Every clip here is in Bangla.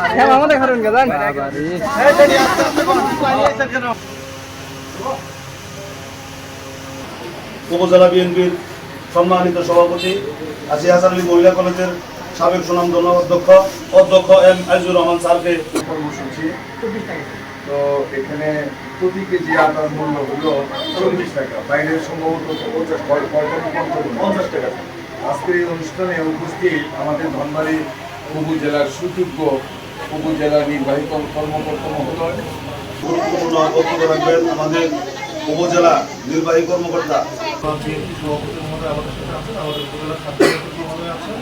হ্যাঁ উপজেলা বিএনপির সম্মানিত সভাপতি আজি হাসান মহিলা কলেজের সাবেক সুনামধন্য অধ্যক্ষ অধ্যক্ষ এম আইজুর রহমান স্যারকে তো এখানে প্রতি কেজি আটার মূল্য হলো চল্লিশ টাকা বাইরে সম্ভবত পঞ্চাশ পঞ্চাশ টাকা। আজকের এই অনুষ্ঠানে উপস্থিত আমাদের ধনবাড়ি উপজেলার সুযোগ্য উপজেলা নির্বাহী কর্ম- কর্মকর্তা মহোদয়। গুরুত্বপূর্ণ বক্তব্য রাখবেন আমাদের উপজেলা নির্বাহী কর্মকর্তা। সভাপতি মহোদয় আমাদের সাথে আছেন আমাদের উপজেলা খাদ্য মন্ত্রী মহোদয় আছেন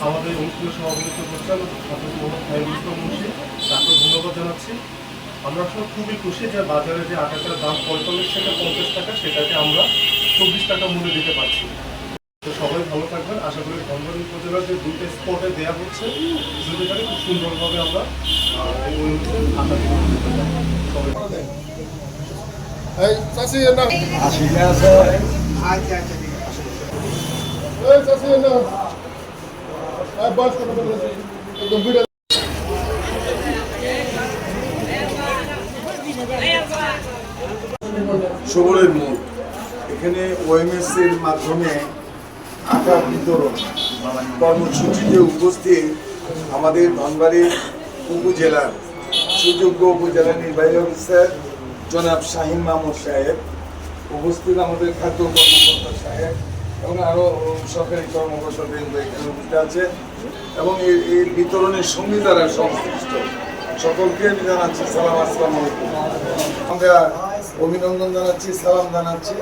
আমাদের অনুষ্ঠানে সভাপতিত্ব করছেন তাকে ধন্যবাদ জানাচ্ছি। আমরা আসলে খুবই খুশি যে বাজারে যে আটাটার দাম পঁয়তাল্লিশ থেকে পঞ্চাশ টাকা সেটাকে আমরা চব্বিশ টাকা মূল্যে দিতে পারছি। তো সবাই ভালো থাকবেন। আশা করি ধনবাড়ি উপজেলার যে দুইটা স্পটে দেওয়া হচ্ছে দুটোটাকে খুব সুন্দরভাবে আমরা আহ, এই অনুষ্ঠান আশা করি সবাই সবলের মোড় এখানে ওএমএস এর মাধ্যমে আটা বিতরণ কর্মসূচিতে উপস্থিত আমাদের ধনবাড়ির উপজেলার সুযোগ্য উপজেলা নির্বাহী অফিসার জনাব শাহিন মাহমুদ সাহেব, উপস্থিত আমাদের খাদ্য কর্মকর্তা সাহেব এবং আরও সরকারি কর্মকর্তা বৃন্দ এখানে উপস্থিত আছে এবং এই এই বিতরণের সঙ্গে যারা সংশ্লিষ্ট সকলকে আমি জানাচ্ছি সালাম, আসসালাম আমরা অভিনন্দন জানাচ্ছি, সালাম জানাচ্ছি।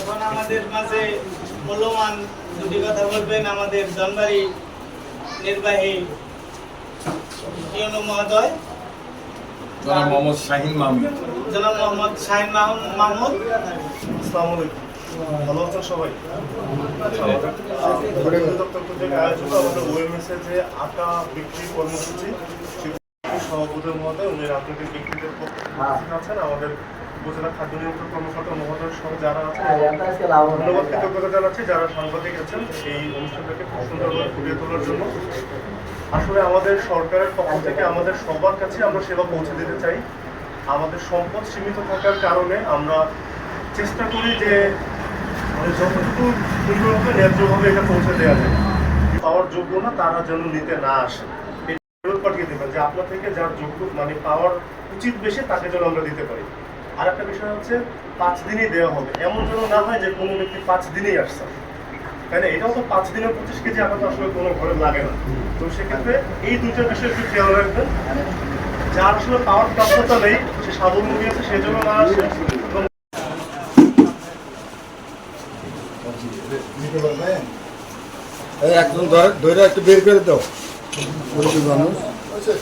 এখন আমাদের মাঝে মূল্যবান দুটি কথা বলবেন আমাদের জনবাড়ি নির্বাহী ইউনো মহোদয় জনাব মোহাম্মদ শাহিন মাহমুদ। জনাব মোহাম্মদ শাহিন মাহমুদ মাহমুদ। আসসালামু আলাইকুম। ভালো আছেন সবাই? দপ্তর থেকে আয়োজিত আমাদের ওএমএস এর যে আটা বিক্রি কর্মসূচি সভাপতি মহোদয় উনি রাজনৈতিক ব্যক্তিদের পক্ষে আছেন আমাদের উপজেলা খাদ্য নিয়ন্ত্রণ কর্মকর্তা মহোদয় সহ যারা আছেন ধন্যবাদ কৃতজ্ঞতা জানাচ্ছি যারা সাংবাদিক আছেন এই অনুষ্ঠানটাকে খুব সুন্দরভাবে ফুটিয়ে তোলার জন্য। আসলে আমাদের সরকারের পক্ষ থেকে আমাদের সবার কাছে আমরা সেবা পৌঁছে দিতে চাই। আমাদের সম্পদ সীমিত থাকার কারণে আমরা চেষ্টা করি যে মানে যতটুকু সুন্দরভাবে ন্যায্যভাবে এটা পৌঁছে দেওয়া যায়। পাওয়ার যোগ্য না তারা যেন নিতে না আসে। যে আপনার থেকে যার যোগ্য মানে পাওয়ার উচিত বেশি, তাকে যেন আমরা দিতে পারি। আর একটা বিষয় হচ্ছে, পাঁচ দিনই দেওয়া হবে। এমন যেন না হয় যে কোনো ব্যক্তি পাঁচ দিনেই আসছে। তাই এটাও তো পাঁচ দিনে পঁচিশ কেজি আটা তো আসলে কোনো ঘরে লাগে না। তো সেক্ষেত্রে এই দুইটা বিষয় একটু খেয়াল রাখবেন। যার আসলে পাওয়ার প্রাপ্যতা নেই, সে স্বাবলম্বী আছে সেই জন্য না আসে। একজন ধরে ধরে একটু বের করে দাও। মানুষ। 是。